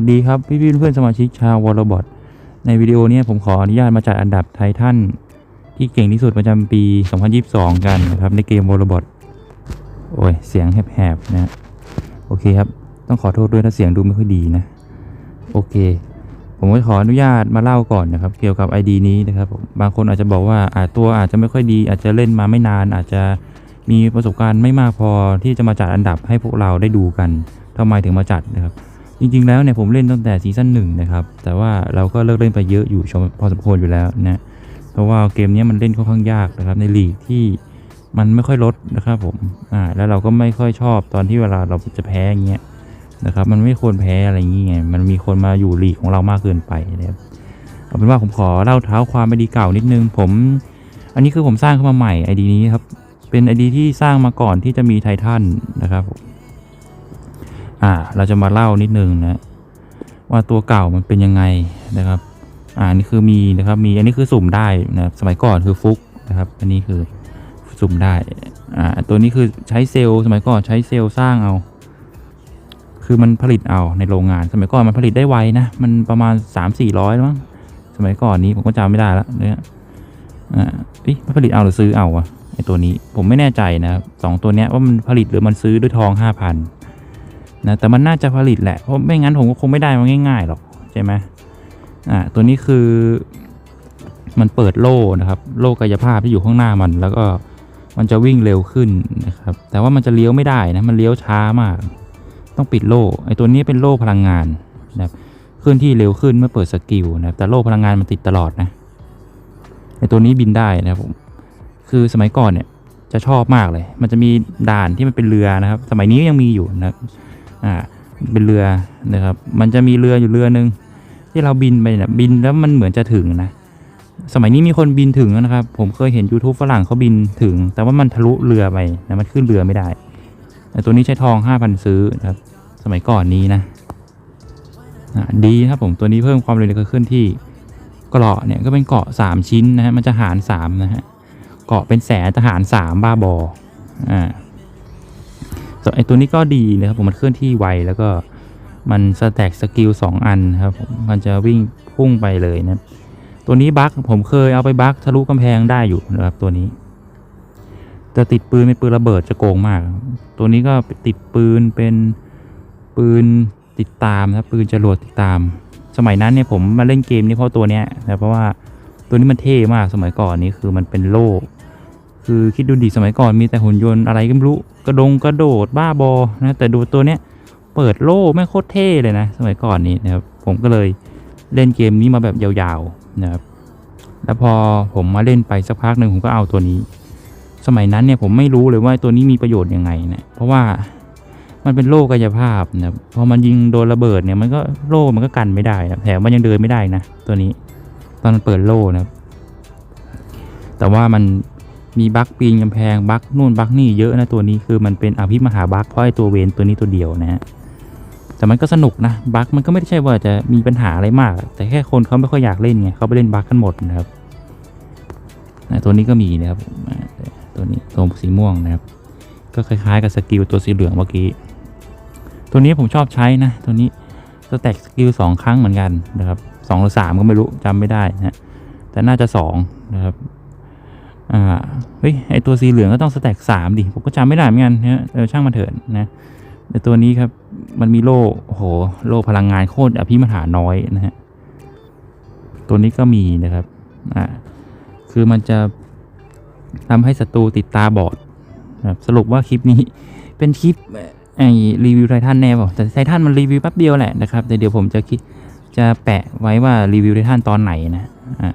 วัสดีครับพี่พี่ๆเพื่อนสมาชิกชาววอลบอทในวิดีโอนี้ผมขออนุญาตมาจัดอันดับไททันที่เก่งที่สุดประจำปี 2022 กันนะครับในเกมวอลบอทโอ้ยเสียงแหบๆนะโอเคครับ ต้องขอโทษด้วยถ้าเสียงดูไม่ค่อยดีนะ โอเค ผมก็ขออนุญาตมาเล่าก่อนนะครับ เกี่ยวกับ ID นี้นะครับผมบางคนอาจจะบอกว่าอาตัวอาจจะไม่ค่อยดี อาจจะเล่นมาไม่นาน อาจจะมีประสบการณ์ไม่มากพอที่จะมาจัดอันดับให้พวกเราได้ดูกันทำไมถึงมาจัดนะครับ จริงๆแล้วเนี่ยผมเล่นตั้งแต่ซีซั่นหนึ่งนะครับ แต่ว่าเราก็เลิกเล่นไปเยอะอยู่ชมพอสมควรอยู่แล้วนะ เพราะว่าเกมนี้มันเล่นค่อนข้างยากนะครับในลีกที่มันไม่ค่อยลดนะครับผม อ่า แล้วเราก็ไม่ค่อยชอบตอนที่เวลาเราจะแพ้อย่างเงี้ยนะครับ มันไม่ควรแพ้อะไรอย่างเงี้ยมันมีคนมาอยู่ลีกของเรามากเกินไปนะครับเอาเป็นว่าผมขอเล่าเท้าความไอดีเก่านิดนึง ผม อันนี้คือผมสร้างขึ้นมาใหม่ไอดีนี้ครับ เป็นไอดีที่สร้างมาก่อนที่จะมีไททันนะครับผม อ่า เราจะมาเล่านิดนึงนะว่าตัวเก่ามันเป็นยังไงนะครับ อ่านี่คือมีนะครับ มีอันนี้คือสุ่มได้นะครับสมัยก่อนคือฟุกนะครับ อันนี้คือสุ่มได้ อ่า ตัวนี้คือใช้เซลล์สมัยก่อนใช้เซลล์สร้างเอา คือมันผลิตเอาในโรงงาน สมัยก่อนมันผลิตได้ไวนะ มันประมาณ 3 4 0 0มั้ง สมัยก่อนนี้ผมก็จำไม่ได้แล้วเนี่ยอ่าอ๊ะมันผลิตเอาหรือซื้อเอาวะไอตัวนี้ ผมไม่แน่ใจนะสองตัวเนี้ยว่ามันผลิตหรือมันซื้อด้วยทองห้าพั นะแต่มันน่าจะผลิตแหละเพราะไม่งั้นผมก็คงไม่ได้มาง่ายๆหรอกใช่ไหมอ่าตัวนี้คือ มันเปิดโล่นะครับ โล่กายภาพที่อยู่ข้างหน้ามัน แล้วก็มันจะวิ่งเร็วขึ้นนะครับ แต่ว่ามันจะเลี้ยวไม่ได้นะมันเลี้ยวช้ามาก ต้องปิดโล่ไอตัวนี้เป็นโล่พลังงานนะครับเคลื่อนที่เร็วขึ้นเมื่อเปิดสกิลนะครับแต่โล่พลังงานมันติดตลอดนะไอตัวนี้บินได้นะครับผมคือสมัยก่อนเนี่ยจะชอบมากเลย มันจะมีด่านที่มันเป็นเรือนะครับ สมัยนี้ก็ยังมีอยู่นะครับ อ่าเป็นเรือนะครับ มันจะมีเรืออยู่เรือหนึ่งที่เราบินไปเนี่ยบินแล้วมันเหมือนจะถึงนะ สมัยนี้มีคนบินถึงนะครับ ผมเคยเห็น YouTube ฝรั่งเขาบินถึง แต่ว่ามันทะลุเรือไปนะมันขึ้นเรือไม่ได้แต่ตัวนี้ใช้ทอง 5,000 ซื้อนะครับ สมัยก่อนนี้นะดีครับผมตัวนี้เพิ่มความเร็วในการเคลื่อนที่เกราะเนี่ยก็เป็นเกราะสามชิ้นนะฮะมันจะหารสามนะฮะเกราะเป็นแสนจะหารสามบ้าบออ่า ส่วนไอตัวนี้ก็ดีนะครับผมมันเคลื่อนที่ไวแล้วก็มันสแต็กสกิลสองอันครับผมมันจะวิ่งพุ่งไปเลยนะตัวนี้บั๊กผมเคยเอาไปบั๊กทะลุกำแพงได้อยู่นะครับตัวนี้แต่ติดปืนเป็นปืนระเบิดจะโกงมาก ตัวนี้ก็ติดปืนเป็นปืนติดตามนะปืนจรวดติดตาม สมัยนั้นเนี่ยผมมาเล่นเกมนี้เพราะตัวเนี้ยนะเพราะว่าตัวนี้มันเท่มากสมัยก่อนนี้คือมันเป็นโล่ คือคิดดูดิสมัยก่อนมีแต่หุ่นยนต์อะไรก็ไม่รู้กระดงกระโดดบ้าบอนะแต่ดูตัวเนี้ยเปิดโล่ไม่โคตรเท่เลยนะ สมัยก่อนนี้นะครับผมก็เลยเล่นเกมนี้มาแบบยาวๆนะครับแล้วพอผมมาเล่นไปสักพักหนึ่งผมก็เอาตัวนี้ สมัยนั้นเนี่ยผมไม่รู้เลยว่าตัวนี้มีประโยชน์ยังไงนะเพราะว่ามันเป็นโล่กายภาพนะครับพอมันยิงโดนระเบิดเนี่ยมันก็โล่มันก็กันไม่ได้นะแถมมันยังเดินไม่ได้นะ ตัวนี้ ตอนมันเปิดโล่นะครับแต่ว่ามัน มีบั๊กปีนกำแพงบั๊กนู่นบั๊กนี่เยอะนะตัวนี้คือมันเป็นอภิมหาบั๊กเพราะไอ้ตัวเวนตัวนี้ตัวเดียวนะฮะแต่มันก็สนุกนะบั๊กมันก็ไม่ได้ใช่ว่าจะมีปัญหาอะไรมาก แต่แค่คนเขาไม่ค่อยอยากเล่นไงเขาไปเล่นบั๊กกันหมดนะครับนะตัวนี้ก็มีนะครับตัวนี้ตัวสีม่วงนะครับ ก็คล้ายๆกับสกิลตัวสีเหลืองเมื่อกี้ตัวนี้ผมชอบใช้นะตัวนี้สแต็กสกิลสองครั้งเหมือนกันนะครับสองหรือสามก็ไม่รู้จำไม่ได้นะแต่น่าจะสองนะครับ อ่าเฮ้ยไอตัวสีเหลืองก็ต้องสแต็กสามดิ ผมก็จำไม่ได้เหมือนกันนะเออช่างมันเถิดนะแต่ตัวนี้ครับมันมีโล่โหโล่พลังงานโคตรอภิมหาน้อยนะฮะตัวนี้ก็มีนะครับอ่าคือมันจะทำให้ศัตรูติดตาบอดครับสรุปว่าคลิปนี้เป็นคลิปไอรีวิวไททันแน่ป่ะแต่ไททันมันรีวิวแป๊บเดียวแหละนะครับแต่เดี๋ยวผมจะคิดจะแปะไว้ว่ารีวิวไททันตอนไหนนะอะ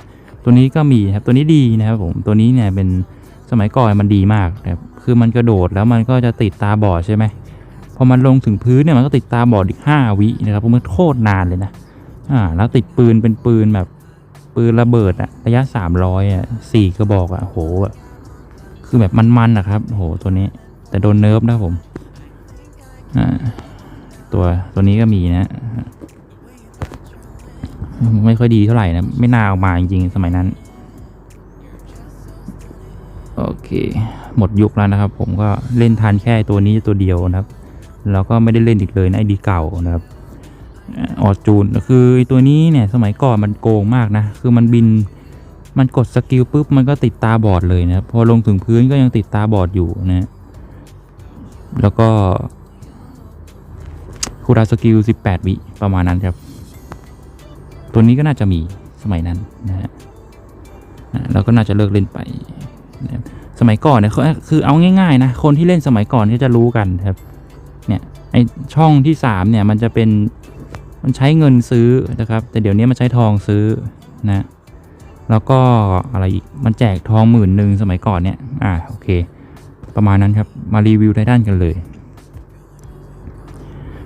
ตัวนี้ก็มีครับตัวนี้ดีนะครับผมตัวนี้เนี่ยเป็นสมัยก่อนมันดีมากนะครับคือมันกระโดดแล้วมันก็จะติดตาบอดใช่ไหมพอมันลงถึงพื้นเนี่ยมันก็ติดตาบอดอีกห้าวินะครับเพราะมันโคตรนานเลยนะอ่าแล้วติดปืนเป็นปืนแบบปืนระเบิดอะระยะสามร้อยอะสี่กระบอกอะโหคือแบบมันๆนะครับโอ้โหตัวนี้ แต่โดนเนิร์ฟนะผมอ่าตัวตัวนี้ก็มีนะ ไม่ค่อยดีเท่าไหร่นะ ไม่น่าเอามาจริงๆ สมัยนั้น โอเค หมดยุคแล้วนะครับ ผมก็เล่นทันแค่ตัวนี้ตัวเดียวนะครับ แล้วก็ไม่ได้เล่นอีกเลยนะไอดีเก่านะครับออจูนคือตัวนี้เนี่ยสมัยก่อนมันโกงมากนะ คือมันบินมันกดสกิลปุ๊บมันก็ติดตาบอดเลยนะพอลงถึงพื้นก็ยังติดตาบอดอยู่นะแล้วก็คูราสกิล 18 วิประมาณนั้นครับ ตัวนี้ก็น่าจะมีสมัยนั้นนะฮะอะแล้วก็น่าจะเลิกเล่นไปนะสมัยก่อนเนี่ยคือเอาง่ายๆนะคนที่เล่นสมัยก่อนก็จะรู้กันครับเนี่ยไอช่องที่สามเนี่ยมันจะเป็นมันใช้เงินซื้อนะครับ แต่เดี๋ยวนี้มันใช้ทองซื้อนะแล้วก็อะไรอีกมันแจกทองหมื่นหนึ่งสมัยก่อนเนี่ยอ่าโอเค ประมาณนั้นครับมารีวิวไททันกันเลย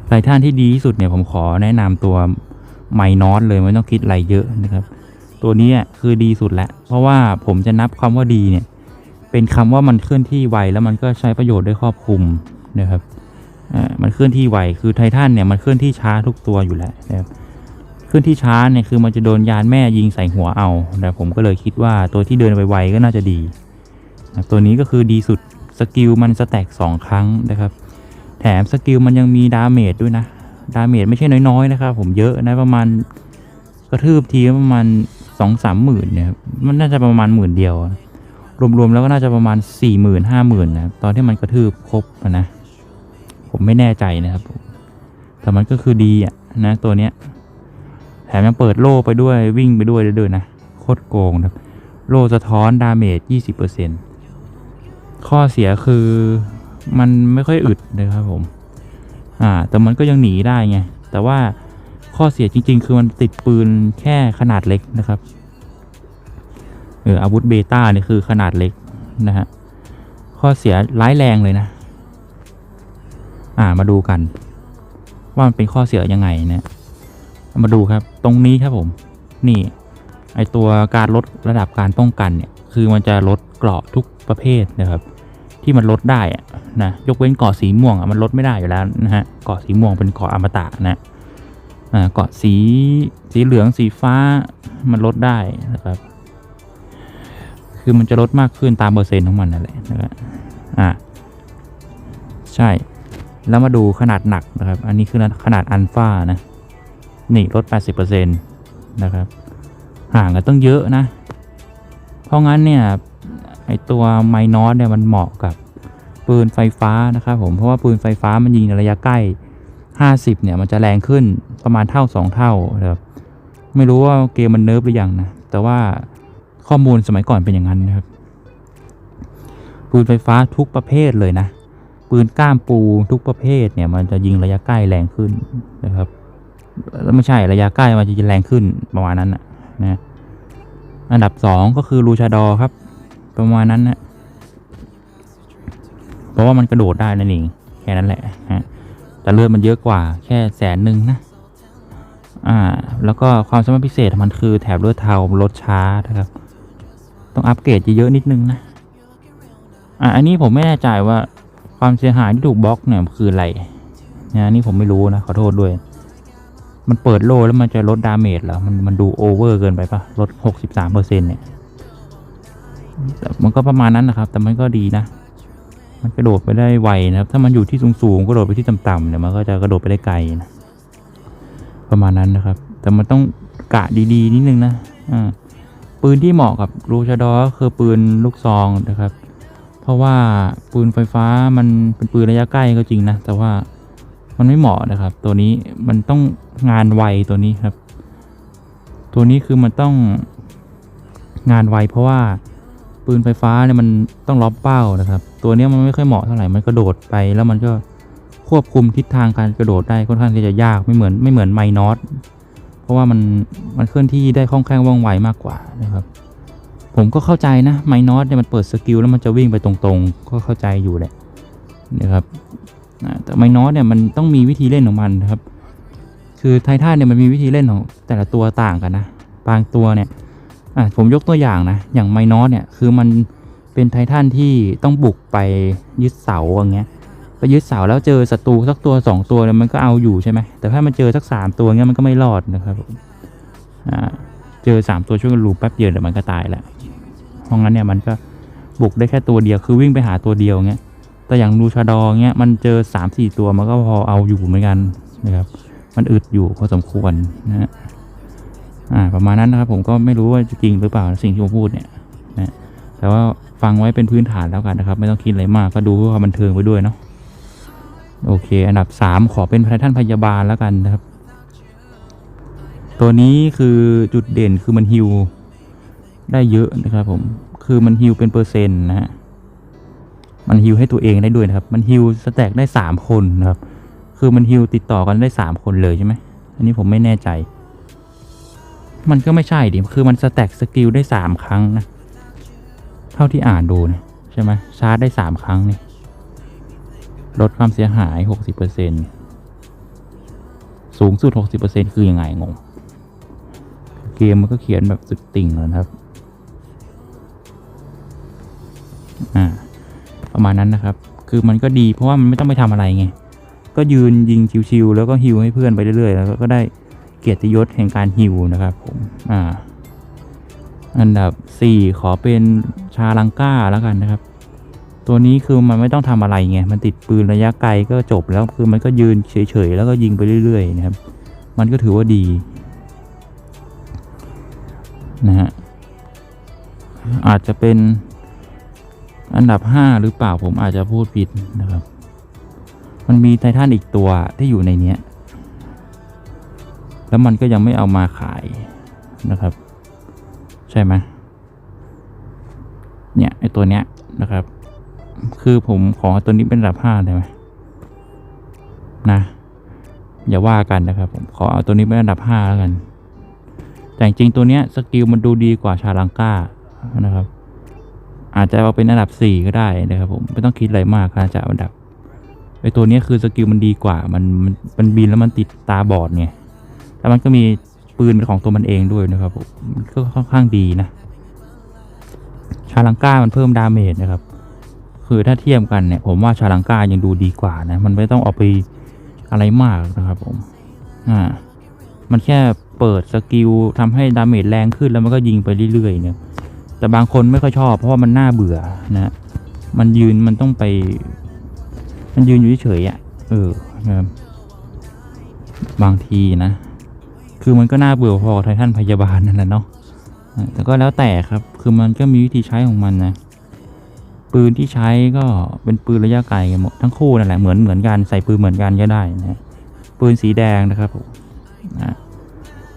ไททันที่ดีที่สุดเนี่ยผมขอแนะนำตัว ไมนอสเลยไม่ต้องคิดอะไรเยอะนะครับ ตัวนี้คือดีสุดแล้วเพราะว่าผมจะนับคำว่าดีเนี่ย เป็นคำว่ามันเคลื่อนที่ไวแล้วมันก็ใช้ประโยชน์ได้ครอบคลุมนะครับมันเคลื่อนที่ไวคือไททันเนี่ยมันเคลื่อนที่ช้าทุกตัวอยู่แล้วนะครับเคลื่อนที่ช้าเนี่ยคือมันจะโดนยานแม่ยิงใส่หัวเอาแต่ผมก็เลยคิดว่าตัวที่เดินไวๆก็น่าจะดี ตัวนี้ก็คือดีสุดสกิลมันสแต็กสองครั้งนะครับ แถมสกิลมันยังมีดาเมจด้วยนะ ดาเมจไม่ใช่น้อยๆนะครับผมเยอะนะประมาณกระทืบทีประมาณสองสามหมื่นเนี่ยมันน่าจะประมาณหมื่นเดียว รวมๆแล้วก็น่าจะประมาณสี่หมื่นห้าหมื่นนะตอนที่มันกระทืบครบนะ ผมไม่แน่ใจนะครับผมแต่มันก็คือดีอะนะตัวเนี้ยแถมยังเปิดโล่ไปด้วยวิ่งไปด้วยด้ด้วยนะโคตรโกงนะครับโล่สะท้อนดาเมจยี่สิบเปอร์เซ็นข้อเสียคือมันไม่ค่อยอึดนะครับผม อ่า แต่มันก็ยังหนีได้ไง แต่ว่าข้อเสียจริง ๆ คือมันติดปืนแค่ขนาดเล็กนะครับ เอออาวุธเบต้านี่คือขนาดเล็กนะฮะ ข้อเสียร้ายแรงเลยนะ อ่า มาดูกัน ว่ามันเป็นข้อเสียยังไงนะมาดูครับ ตรงนี้ครับผม นี่ ไอตัวการลดระดับการป้องกันเนี่ย คือมันจะลดเกราะทุกประเภทนะครับ ที่มันลดได้อะนะยกเว้นเกาะสีม่วงอะมันลดไม่ได้อยู่แล้วนะฮะเกาะสีม่วงเป็นเกาะอมตะนะเกาะสีสีเหลืองสีฟ้ามันลดได้นะครับ คือมันจะลดมากขึ้นตามเปอร์เซ็นต์ของมันนั่นแหละนะครับอ่าใช่ แล้วมาดูขนาดหนักนะครับ อันนี้คือขนาดอัลฟานะนี่ลด 80%นะครับ ห่างกันต้องเยอะนะ เพราะงั้นเนี่ย ไอตัวไมนอสเนี่ยมันเหมาะกับปืนไฟฟ้านะครับผมเพราะว่าปืนไฟฟ้ามันยิงในระยะใกล้ 50 เนี่ยมันจะแรงขึ้นประมาณเท่า 2 เท่านะครับไม่รู้ว่าเกมมันเนิร์ฟหรือยังนะแต่ว่าข้อมูลสมัยก่อนเป็นอย่างนั้นนะครับ ปืนไฟฟ้าทุกประเภทเลยนะ ปืนก้ามปูทุกประเภทเนี่ยมันจะยิงระยะใกล้แรงขึ้นนะครับแล้วไม่ใช่ระยะใกล้มันจะแรงขึ้นประมาณนั้นนะนะอันดับสองก็คือลูชาดอครับ ประมาณนั้นนะเพราะว่ามันกระโดดได้นั่นเองแค่นั้นแหละฮะแต่เลือดมันเยอะกว่าแค่แสนหนึ่งนะอ่าแล้วก็ความสามารถพิเศษมันคือแถบเลือดเทาลดช้านะครับ ต้องอัปเกรดเยอะๆนิดนึงนะอ่าอันนี้ผมไม่แน่ใจว่าความเสียหายที่ถูกบล็อกเนี่ยคืออะไรนะนี่ผมไม่รู้นะขอโทษด้วย มันเปิดโลแล้วมันจะลดดาเมจเหรอมันมันดูโอเวอร์เกินไปปะลด 63เปอร์เซ็นเนี่ย มันก็ประมาณนั้นนะครับ แต่มันก็ดีนะ มันกระโดดไปได้ไวนะครับ ถ้ามันอยู่ที่สูงๆกระโดดไปที่ต่ำๆเนี่ยมันก็จะกระโดดไปได้ไกลนะประมาณนั้นนะครับ แต่มันต้องกะดีๆนิดนึงนะอ่าปืนที่เหมาะกับรูชาดอคือปืนลูกซองนะครับ เพราะว่าปืนไฟฟ้ามันเป็นปืนระยะใกล้ก็จริงนะ แต่ว่ามันไม่เหมาะนะครับ ตัวนี้มันต้องงานไวตัวนี้ครับ ตัวนี้คือมันต้องงานไวเพราะว่า ปืนไฟฟ้าเนี่ยมันต้องล็อบเป้านะครับ ตัวนี้มันไม่ค่อยเหมาะเท่าไหร่ มันกระโดดไป แล้วมันก็ควบคุมทิศทางการกระโดดได้ค่อนข้างที่จะยากไม่เหมือนไม่เหมือนไมนอสเพราะว่ามันมันเคลื่อนที่ได้คล่องแคล่วว่องไวมากกว่านะครับ ผมก็เข้าใจนะไมนอสเนี่ยมันเปิดสกิลแล้วมันจะวิ่งไปตรงๆ ก็เข้าใจอยู่แหละนะครับแต่ไมนอสเนี่ยมันต้องมีวิธีเล่นของมันนะครับ คือไททันเนี่ยมันมีวิธีเล่นของแต่ละตัวต่างกันนะ บางตัวเนี่ย อะผมยกตัวอย่างนะ อย่างไมนอสเนี่ย คือมันเป็นไททันที่ต้องบุกไปยึดเสาอย่างเงี้ยไปยึดเสาแล้วเจอศัตรูสักตัวสองตัวมันก็เอาอยู่ใช่ไหมแต่ถ้ามันเจอสักสามตัวเงี้ยมันก็ไม่รอดนะครับผมอ่าเจอสามตัวช่วยกันลูปแป๊บเดียวเดี๋ยวมันก็ตายแหละเพราะงั้นเนี่ยมันก็บุกได้แค่ตัวเดียวคือวิ่งไปหาตัวเดียวเงี้ยแต่อย่างลูชาดอเงี้ยมันเจอสามสี่ตัวมันก็พอเอาอยู่เหมือนกันนะครับ มันอึดอยู่พอสมควรนะฮะ อ่าประมาณนั้นนะครับผมก็ไม่รู้ว่าจริงหรือเปล่าสิ่งที่ผมพูดเนี่ยนะแต่ว่าฟังไว้เป็นพื้นฐานแล้วกันนะครับ ไม่ต้องคิดอะไรมากก็ดูเพื่อความบันเทิงไปด้วยเนาะโอเค อันดับสามขอเป็นไททันพยาบาลแล้วกันนะครับ ตัวนี้คือจุดเด่นคือมันฮิวได้เยอะนะครับผมคือมันฮิวเป็นเปอร์เซ็นต์นะฮะมันฮิวให้ตัวเองได้ด้วยนะครับ มันฮิวสแต็กได้สามคนนะครับ คือมันฮิวติดต่อกันได้สามคนเลยใช่ไหมอันนี้ผมไม่แน่ใจ มันก็ไม่ใช่ดิ คือมันสแต็กสกิลได้สามครั้งนะ เท่าที่อ่านดูนะใช่ไหมชาร์จได้สามครั้งนี่ ลดความเสียหายหกสิบเปอร์เซ็นสูงสุดหกสิบเปอร์เซ็นคือยังไงงง เกมมันก็เขียนแบบสุดติ่งแล้วครับ อ่า ประมาณนั้นนะครับ คือมันก็ดีเพราะว่ามันไม่ต้องไปทำอะไรไง ก็ยืนยิงชิวๆแล้วก็ฮิวให้เพื่อนไปเรื่อยๆ แล้วก็ได้ เกียรติยศแห่งการฮิวนะครับผมอ่าอันดับ 4 ขอเป็นชาลังก้าแล้วกันนะครับ ตัวนี้คือมันไม่ต้องทำอะไรไง มันติดปืนระยะไกลก็จบแล้วคือมันก็ยืนเฉยๆ แล้วก็ยิงไปเรื่อยๆนะครับ มันก็ถือว่าดีนะฮะอาจจะเป็นอันดับห้าหรือเปล่าผมอาจจะพูดผิดนะครับ มันมีไททันอีกตัวที่อยู่ในเนี้ย แล้วมันก็ยังไม่เอามาขายนะครับ ใช่ไหมเนี่ยไอตัวเนี้ยนะครับ คือผมขอตัวนี้เป็นอันดับห้าได้ไหมนะอย่าว่ากันนะครับ ผมขอเอาตัวนี้เป็นอันดับห้าแล้วกัน แต่จริงตัวเนี้ยสกิลมันดูดีกว่าชาลังก้านะครับ อาจจะเอาเป็นอันดับสี่ก็ได้นะครับผมไม่ต้องคิดอะไรมากครับจะเอาอันดับไอตัวเนี้ยคือสกิลมันดีกว่ามันมันบินแล้วมันติดตาบอดไง แล้วมันก็มีปืนเป็นของตัวมันเองด้วยนะครับผมมันก็ค่อนข้างดีนะ ชาลังก้ามันเพิ่มดาเมจนะครับ คือถ้าเทียบกันเนี่ย ผมว่าชาลังก้ายังดูดีกว่านะ มันไม่ต้องออกไปอะไรมากนะครับผม อ่า มันแค่เปิดสกิลทำให้ดาเมจแรงขึ้นแล้วมันก็ยิงไปเรื่อยๆเนี่ย แต่บางคนไม่ค่อยชอบเพราะว่ามันน่าเบื่อนะฮะมันยืนมันต้องไป มันยืนอยู่เฉยๆอะ เออนะบางทีนะ คือมันก็น่าเบื่อพอไททันพยาบาลนั่นแหละเนาะแต่ก็แล้วแต่ครับคือมันก็มีวิธีใช้ของมันนะปืนที่ใช้ก็เป็นปืนระยะไกลหมดทั้งคู่นั่นแหละเหมือนเหมือนกันใส่ปืนเหมือนกันก็ได้นะปืนสีแดงนะครับผมนะ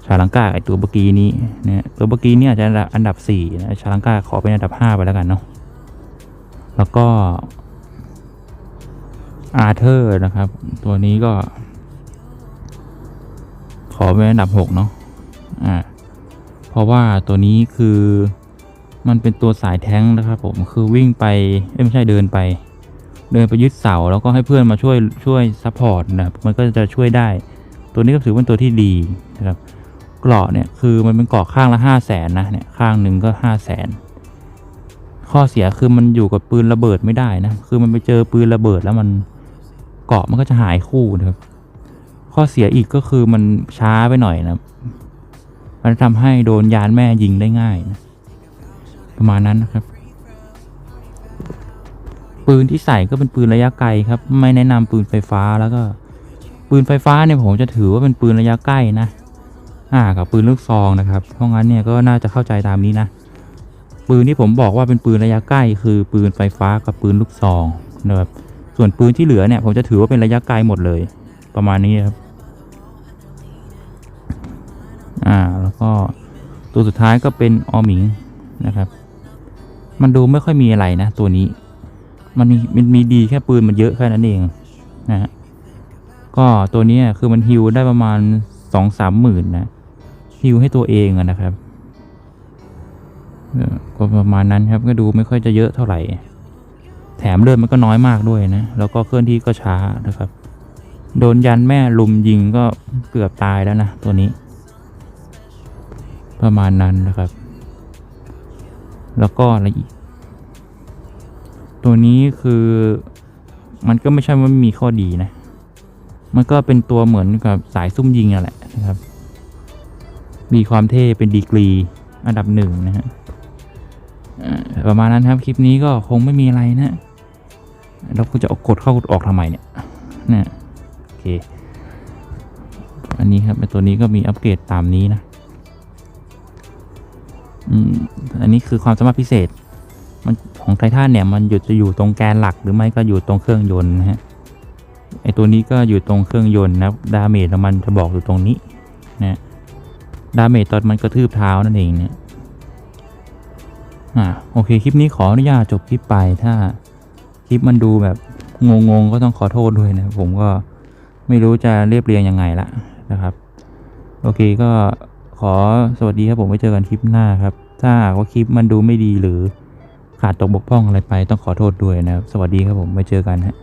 ชาลังกาไอตัวเมื่อกี้นี้นะตัวเมื่อกี้เนี่ยอาจจะอันดับสี่นะชาลังกาขอเป็นอันดับห้าไปแล้วกันเนาะแล้วก็อาเธอร์นะครับ ตัวนี้ก็ อเป็นอันดับหกเนาะอ่าเพราะว่าตัวนี้คือมันเป็นตัวสายแท้งนะครับผมคือวิ่งไปไม่ใช่เดินไป เดินไปยึดเสาแล้วก็ให้เพื่อนมาช่วยช่วยซัพพอร์ตนะครับมันก็จะช่วยได้ ตัวนี้ก็ถือเป็นตัวที่ดีนะครับเกราะเนี่ยคือมันเป็นเกราะข้างละห้าแสนนะเนี่ยข้างหนึ่งก็ห้าแสนข้อเสียคือมันอยู่กับปืนระเบิดไม่ได้นะคือมันไปเจอปืนระเบิดแล้วมันเกราะมันก็จะหายคู่นะครับ ข้อเสียอีกก็คือมันช้าไปหน่อยนะมันทำให้โดนยานแม่ยิงได้ง่ายนะประมาณนั้นนะครับ ปืนที่ใส่ก็เป็นปืนระยะไกลครับ ไม่แนะนำปืนไฟฟ้าแล้วก็ ปืนไฟฟ้าเนี่ยผมจะถือว่าเป็นปืนระยะใกล้นะอ่ากับปืนลูกซองนะครับเพราะงั้นเนี่ยก็น่าจะเข้าใจตามนี้นะปืนที่ผมบอกว่าเป็นปืนระยะใกล้คือปืนไฟฟ้ากับปืนลูกซองนะครับส่วนปืนที่เหลือเนี่ยผมจะถือว่าเป็นระยะไกลหมดเลย ประมาณนี้ครับ อ่า แล้วก็ตัวสุดท้ายก็เป็นออมิงนะครับ มันดูไม่ค่อยมีอะไรนะ ตัวนี้ มันมีมันมีดีแค่ปืนมันเยอะแค่นั้นเองนะฮะ ก็ตัวนี้คือมันฮิวได้ประมาณสองสามหมื่นนะฮิวให้ตัวเองอะนะครับก็ประมาณนั้นครับก็ดูไม่ค่อยจะเยอะเท่าไหร่ แถมเลือดมันก็น้อยมากด้วยนะ แล้วก็เคลื่อนที่ก็ช้านะครับ โดนยันแม่ลุมยิงก็เกือบตายแล้วนะ ตัวนี้ ประมาณนั้นนะครับ แล้วก็อะไรอีก ตัวนี้คือมันก็ไม่ใช่ว่ามีข้อดีนะ มันก็เป็นตัวเหมือนกับสายซุ่มยิงอะแหละนะครับ มีความเท่เป็นดีกรีอันดับหนึ่งนะฮะประมาณนั้นครับ คลิปนี้ก็คงไม่มีอะไรนะแล้วคุณจะกดเข้ากดออกทำไมเนี่ยนะโอ เค อันนี้ครับไอตัวนี้ก็มีอัปเกรดตามนี้นะอืมอันนี้คือความสามารถพิเศษ มันของไททันเนี่ยมันอยู่จะอยู่ตรงแกนหลักหรือไม่ก็อยู่ตรงเครื่องยนต์นะฮะไอตัวนี้ก็อยู่ตรงเครื่องยนต์นะดาเมจมันจะบอกอยู่ตรงนี้นะดาเมจตอนมันกระทืบเท้านั่นเองเนี่ยอ่าโอเคคลิปนี้ขออนุญาตจบคลิปไปถ้าคลิปมันดูแบบงงๆก็ต้องขอโทษด้วยนะผมก็ ไม่รู้จะเรียบเรียงยังไงละนะครับ โอเคก็ขอสวัสดีครับผมไว้เจอกันคลิปหน้าครับ ถ้าว่าคลิปมันดูไม่ดีหรือขาดตกบกพร่องอะไรไปต้องขอโทษด้วยนะครับ สวัสดีครับผมไว้เจอกันฮะ